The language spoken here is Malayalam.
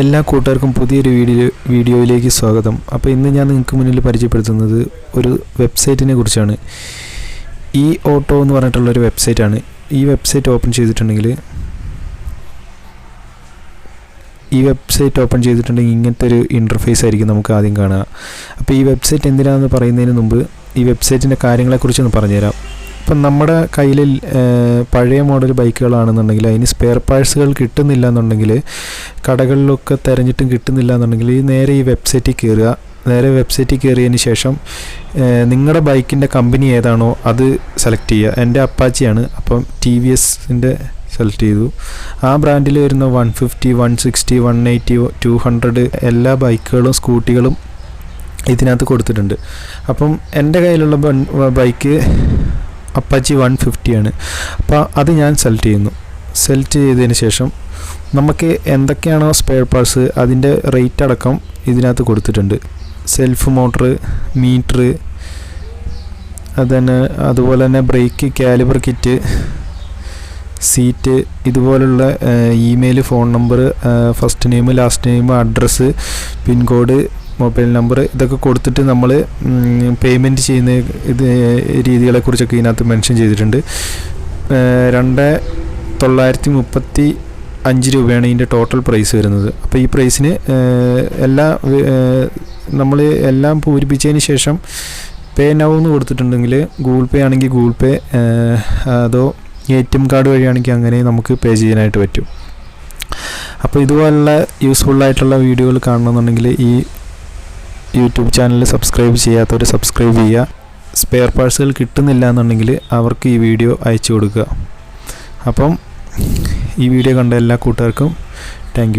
എല്ലാ കൂട്ടുകാർക്കും പുതിയൊരു വീഡിയോ വീഡിയോയിലേക്ക് സ്വാഗതം. അപ്പോൾ ഇന്ന് ഞാൻ നിങ്ങൾക്ക് മുന്നിൽ പരിചയപ്പെടുത്തുന്നത് ഒരു വെബ്സൈറ്റിനെ കുറിച്ചാണ്. ഈ ഓട്ടോ എന്ന് പറഞ്ഞിട്ടുള്ളൊരു വെബ്സൈറ്റാണ്. ഈ വെബ്സൈറ്റ് ഓപ്പൺ ചെയ്തിട്ടുണ്ടെങ്കിൽ ഈ വെബ്സൈറ്റ് ഓപ്പൺ ചെയ്തിട്ടുണ്ടെങ്കിൽ ഇങ്ങനത്തെ ഒരു ഇന്റർഫേസ് ആയിരിക്കും നമുക്ക് ആദ്യം കാണുക അപ്പോൾ ഈ വെബ്സൈറ്റ് എന്തിനാണെന്ന് പറയുന്നതിന് മുമ്പ് ഈ വെബ്സൈറ്റിന്റെ കാര്യങ്ങളെക്കുറിച്ചൊന്ന് പറഞ്ഞുതരാം. ഇപ്പം നമ്മുടെ കയ്യിൽ പഴയ മോഡൽ ബൈക്കുകളാണെന്നുണ്ടെങ്കിൽ അതിന് സ്പെയർ പാർട്സുകൾ കിട്ടുന്നില്ല എന്നുണ്ടെങ്കിൽ കടകളിലൊക്കെ തിരഞ്ഞിട്ടും കിട്ടുന്നില്ല എന്നുണ്ടെങ്കിൽ നേരെ ഈ വെബ്സൈറ്റിൽ കയറുക നേരെ വെബ്സൈറ്റിൽ കയറിയതിന് ശേഷം നിങ്ങളുടെ ബൈക്കിന്റെ കമ്പനി ഏതാണോ അത് സെലക്ട് ചെയ്യുക. എന്റെ അപ്പാച്ചിയാണ് അപ്പം ടി വി എസിന്റെ സെലക്ട് ചെയ്തു. ആ ബ്രാൻഡിൽ വരുന്ന one fifty one sixty one eighty two hundred എല്ലാ ബൈക്കുകളും സ്കൂട്ടികളും ഇതിനകത്ത് കൊടുത്തിട്ടുണ്ട്. അപ്പം എന്റെ കയ്യിലുള്ള ബൈക്ക് അപ്പാച്ചി വൺ ഫിഫ്റ്റിയാണ് അപ്പോൾ അത് ഞാൻ സെലക്ട് ചെയ്യുന്നു. സെലക്ട് ചെയ്തതിന് ശേഷം നമുക്ക് എന്തൊക്കെയാണോ സ്പെയർ പാർട്സ് അതിന്റെ റേറ്റ് അടക്കം ഇതിനകത്ത് കൊടുത്തിട്ടുണ്ട്. സെൽഫ് മോട്ടർ മീറ്റർ അതുതന്നെ അതുപോലെ തന്നെ ബ്രേക്ക് കാലിബർ കിറ്റ് സീറ്റ് ഇതുപോലുള്ള email phone number first name last name address pincode mobile number ഇതൊക്കെ കൊടുത്തിട്ട് നമ്മൾ പേയ്മെന്റ് ചെയ്യുന്ന ഇത് രീതികളെക്കുറിച്ചൊക്കെ ഇതിനകത്ത് മെൻഷൻ ചെയ്തിട്ടുണ്ട്. രണ്ട് തൊള്ളായിരത്തി മുപ്പത്തി അഞ്ച് രൂപയാണ് ഇതിന്റെ ടോട്ടൽ പ്രൈസ് വരുന്നത്. അപ്പോൾ ഈ പ്രൈസിന് എല്ലാ നമ്മൾ എല്ലാം പൂരിപ്പിച്ചതിന് ശേഷം പേ നൗ എന്ന് കൊടുത്തിട്ടുണ്ടെങ്കിൽ ഗൂഗിൾ പേ ആണെങ്കിൽ ഗൂഗിൾ പേ അതോ എ ടി എം കാർഡ് വഴിയാണെങ്കിൽ അങ്ങനെ നമുക്ക് പേ ചെയ്യാനായിട്ട് പറ്റും. അപ്പോൾ ഇതുപോലുള്ള യൂസ്ഫുള്ളായിട്ടുള്ള വീഡിയോകൾ കാണണമെന്നുണ്ടെങ്കിൽ ഈ യൂട്യൂബ് ചാനൽ സബ്സ്ക്രൈബ് ചെയ്യാത്തവർ സബ്സ്ക്രൈബ് ചെയ്യുക. സ്പെയർ പാർട്സുകൾ കിട്ടുന്നില്ല എന്നുണ്ടെങ്കിൽ അവർക്ക് ഈ വീഡിയോ അയച്ചു കൊടുക്കുക. അപ്പം ഈ വീഡിയോ കണ്ട എല്ലാ കൂട്ടുകാർക്കും താങ്ക്